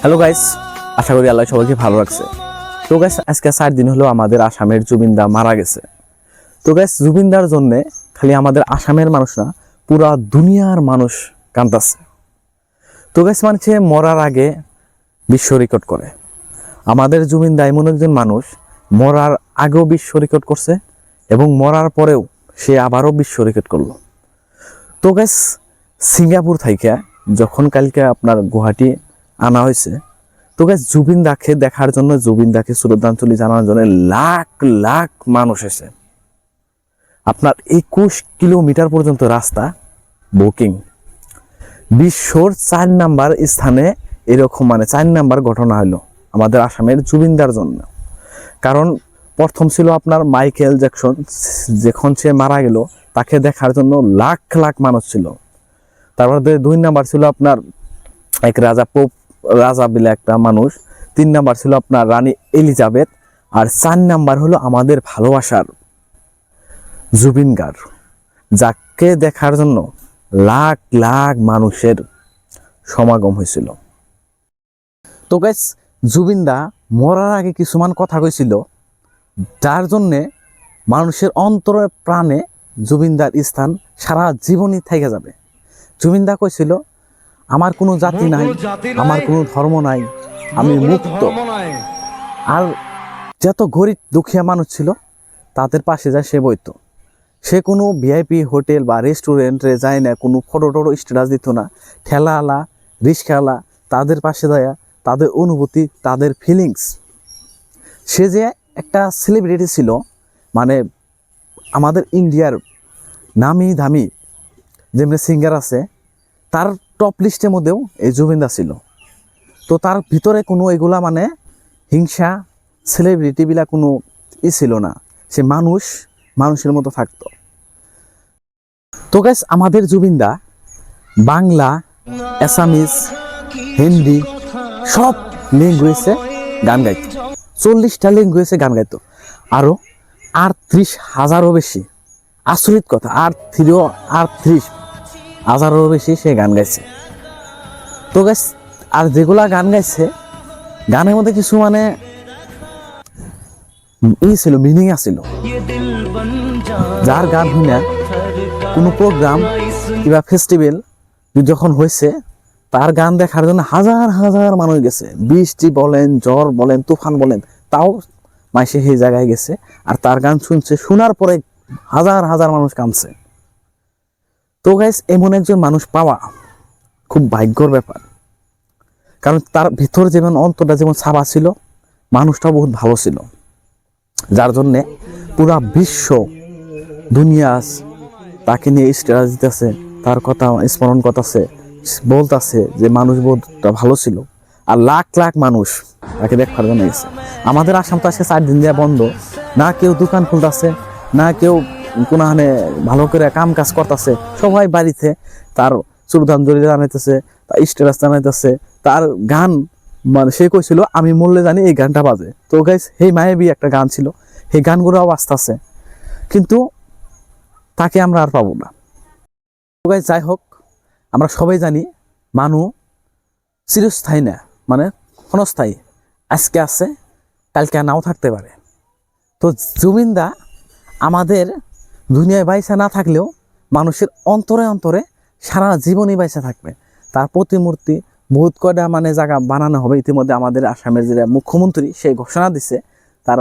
Hello guys আশা করি আল্লাহ সবাইকে ভালো রাখছে। তো গাইস আজকে চার দিন হলো আমাদের আসামের জুবিনদা মারা গেছে। তো গাইস জুবিনদার জন্য খালি আমাদের আসামের মানুষ না, পুরা দুনিয়ার মানুষ কান্দাছে। তো গাইস মানুষে মরার আগে বিশ্ব রেকর্ড করে। আমাদের জুবিনদা এমন একজন মানুষ, মরার আগেও বিশ্ব রেকর্ড করছে এবং মরার পরেও সে আবারও বিশ্ব রেকর্ড করল। তো গাইস সিঙ্গাপুর থাইকা, যখন কালকে আপনার গুয়াহাটি আনা হয়েছে। তো গাইস জুবিন দাকে দেখার জন্য জুবিন দাকে শ্রদ্ধাঞ্জলি জানানোর জন্য লাখ লাখ মানুষ এসে আপনার একুশ কিলোমিটার পর্যন্ত রাস্তা বুকিং বিশ্বর চার নাম্বার স্থানে এরকম মানে চার নাম্বার ঘটনা হলো আমাদের আসামের জুবিনদার জন্য। কারণ প্রথম ছিল আপনার মাইকেল জ্যাকসন, যখন সে মারা গেল, তাকে দেখার জন্য লাখ লাখ মানুষ ছিল। তারপরে দুই নাম্বার ছিল আপনার এক রাজা পোপ রাজা বিলে একটা মানুষ। তিন নাম্বার ছিল আপনার রানী এলিজাবেথ আর চার নাম্বার হলো আমাদের ভালোবাসার জুবিন গার্গ যাকে দেখার জন্য লাখ লাখ মানুষের সমাগম হয়েছিল। তো গাইস জুবিনদা মরার আগে কিছুমান কথা কইছিল, যার জন্যে মানুষের অন্তরে প্রাণে জুবিনদার স্থান সারা জীবনই থেকে যাবে। জুবিনদা কইছিল আমার কোনো জাতি নাই আমার কোনো ধর্ম নাই আমি মুক্ত। আর যত গরিব দুঃখিয়া মানুষ ছিল তাদের পাশে যায় সে বইতো সে কোনো ভিআইপি হোটেল বা রেস্টুরেন্টে যায় না কোনো ফটো টটো স্ট্যাটাস দিত না। ঠেলাওয়ালা রিক্সাওয়ালা তাদের পাশে দেয়া তাদের অনুভূতি তাদের ফিলিংস সে যে একটা সেলিব্রিটি ছিল মানে আমাদের ইন্ডিয়ার নামি দামি যেমনি সিঙ্গার আছে তার টপ লিস্টের মধ্যেও এই জুবিনদা ছিল। তো তার ভিতরে কোনো এগুলা মানে হিংসা সেলিব্রিটিবিলা কোনো ই ছিল না। সে মানুষ, মানুষের মতো থাকতো। তো গ্যাস আমাদের জুবিনদা বাংলা অ্যাসামিস হিন্দি সব ল্যাঙ্গুয়েজে গান গাইতো। চল্লিশটা ল্যাঙ্গুয়েজে গান গাইতো। আরও আটত্রিশ হাজারও বেশি। আচরিত কথা, আটত্রিশ আটত্রিশ হাজারও বেশি সে গান গাইছে। তো গাছ আর যেগুলা গান গাইছে, গানের মধ্যে কিছু মানে ই ছিল মিনিং আছিল। যার গান শুনে কোনো প্রোগ্রাম কিংবা ফেস্টিভ্যাল যখন হয়েছে, তার গান দেখার জন্য হাজার হাজার মানুষ গেছে। বৃষ্টি বলেন, জ্বর বলেন, তুফান বলেন, তাও মাইসে সেই জায়গায় গেছে। আর তার গান শুনছে, শোনার পরে হাজার হাজার মানুষ কাঁদছে। তো গাইস এমন একজন মানুষ পাওয়া খুব ভাগ্যর ব্যাপার। কারণ তার ভিতর যেমন অন্তরটা যেমন সাবা ছিল, মানুষটাও বহুত ভালো ছিল। যার জন্যে পুরা বিশ্ব, দুনিয়া তাকে নিয়ে স্ট্যাটাস দিতেছে, তার কথা স্মরণ করতেছে, বলতেছে যে মানুষ বোধটা ভালো ছিল। আর লাখ লাখ মানুষ তাকে দেখার জন্য আমাদের আসাম তো আজকে চার দিন দেওয়া বন্ধ। না কেউ দোকান খুলতেছে, না কেউ কোনখানে ভালো করে কাম কাজ করতেছে, সবাই বাড়িতে। তার শ্রদ্ধাঞ্জলি জানাইতেছে, তার স্ট্যাটাস জানাইতেছে, তার গান মানে সে কইছিল, আমি মরলে জানি এই গানটা বাজে। তো গাইস সেই মায়াবী একটা গান ছিল সেই গানগুলোও বাজতেছে কিন্তু তাকে আমরা আর পাবো না। তো গাইস যাই হোক, আমরা সবাই জানি মানু চিরস্থায়ী না মানে ক্ষণস্থায়ী। আজকে আছে, কালকে নাও থাকতে পারে। তো জুবিনদা আমাদের দুনিয়ায় বাইসা না থাকলেও মানুষের অন্তরে অন্তরে সারা জীবনই বাইসা থাকবে। তার প্রতিমূর্তি বহুত কয়টা মানে জায়গা বানানো হবে। ইতিমধ্যে আমাদের আসামের যে মুখ্যমন্ত্রী সেই ঘোষণা দিছে তার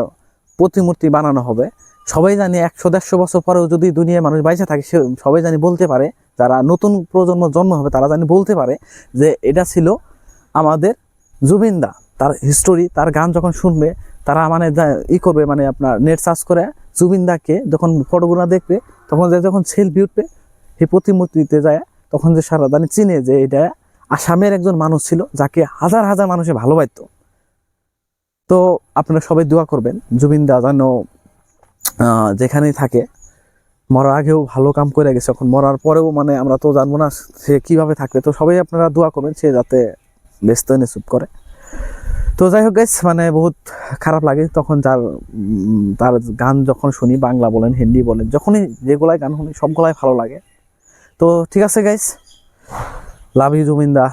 প্রতিমূর্তি বানানো হবে। সবাই জানি একশো দেড়শো বছর পরেও যদি দুনিয়ায় মানুষ বাইসা থাকে, সে সবাই জানি বলতে পারে, যারা নতুন প্রজন্ম জন্ম হবে, তারা জানি বলতে পারে যে এটা ছিল আমাদের জুবিনদা। তার হিস্টোরি তার গান যখন শুনবে, তারা মানে ই করবে মানে আপনার নেট সার্চ করে জুবিনদাকে যখন ফটোগুলো দেখবে, তখন যখন সেলফি উঠবে, সেই প্রতিমূর্তিতে যায়, তখন যে সারা জানি চিনে যে এটা আসামের একজন মানুষ ছিল, যাকে হাজার হাজার মানুষে ভালোবাসতো। তো আপনারা সবাই দোয়া করবেন, জুবিনদা যেন যেখানেই থাকে, মরার আগেও ভালো কাম করে গেছে। এখন মরার পরেও মানে আমরা তো জানব না সে কীভাবে থাকবে। তো সবাই আপনারা দোয়া করবেন, সে যাতে ব্যস্ত এনে চুপ করে। তো যাই হোক গাইস মানে বহুত খারাপ লাগে তখন যার তার গান যখন শুনি, বাংলা বলেন, হিন্দি বলেন, যখনই যেগুলাই গান শুনি, সবগুলাই ভালো লাগে। তো ঠিক আছে গাইস লাভ ইউ জুমিন্দা।